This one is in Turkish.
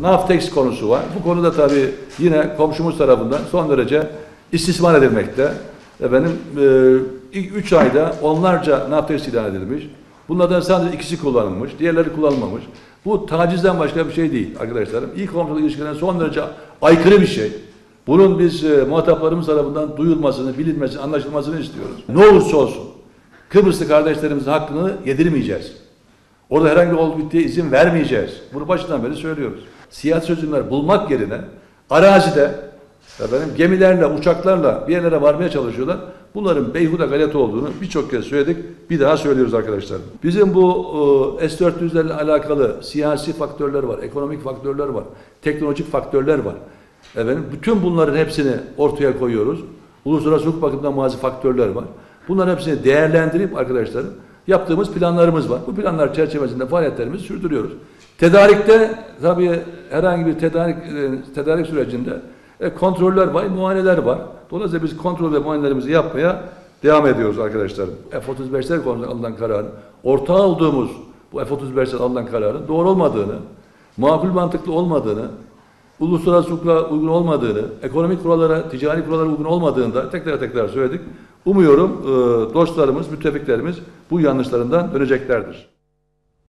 Naftex konusu var. Bu konuda tabii yine komşumuz tarafından son derece istismar edilmekte. Efendim e, ilk 3 ayda onlarca Naftex ilan edilmiş. Bunlardan sadece ikisi kullanılmış, diğerleri kullanılmamış. Bu tacizden başka bir şey değil arkadaşlarım. İlk komşuluk ilişkilerine son derece aykırı bir şey. Bunun biz e, muhataplarımız tarafından duyulmasını, bilinmesini, anlaşılmasını istiyoruz. Ne olursa olsun Kıbrıslı kardeşlerimizin hakkını yedirmeyeceğiz. Orada herhangi bir olgu bittiğe izin vermeyeceğiz. Bunu başından beri söylüyoruz. Siyasi çözümler bulmak yerine arazide efendim, gemilerle, uçaklarla bir yerlere varmaya çalışıyorlar. Bunların beyhude galet olduğunu birçok kez söyledik. Bir daha söylüyoruz arkadaşlar. Bizim bu e, S-400'lerle alakalı siyasi faktörler var, ekonomik faktörler var, teknolojik faktörler var. Efendim, bütün bunların hepsini ortaya koyuyoruz. Uluslararası hukuk bakımından bazı faktörler var. Bunların hepsini değerlendirip arkadaşlarım yaptığımız planlarımız var. Bu planlar çerçevesinde faaliyetlerimizi sürdürüyoruz. Tedarikte tabii herhangi bir tedarik e, tedarik sürecinde e, kontroller var, muayeneler var. Dolayısıyla biz kontrol ve muayenelerimizi yapmaya devam ediyoruz arkadaşlarım. F-35'ler konusunda alınan kararın, ortağı olduğumuz bu F-35'ler alınan kararın doğru olmadığını, makul mantıklı olmadığını, uluslararası hukuka uygun olmadığını, ekonomik kurallara, ticari kurallara uygun olmadığını da tekrar tekrar söyledik. Umuyorum e, dostlarımız, müttefiklerimiz bu yanlışlarından döneceklerdir.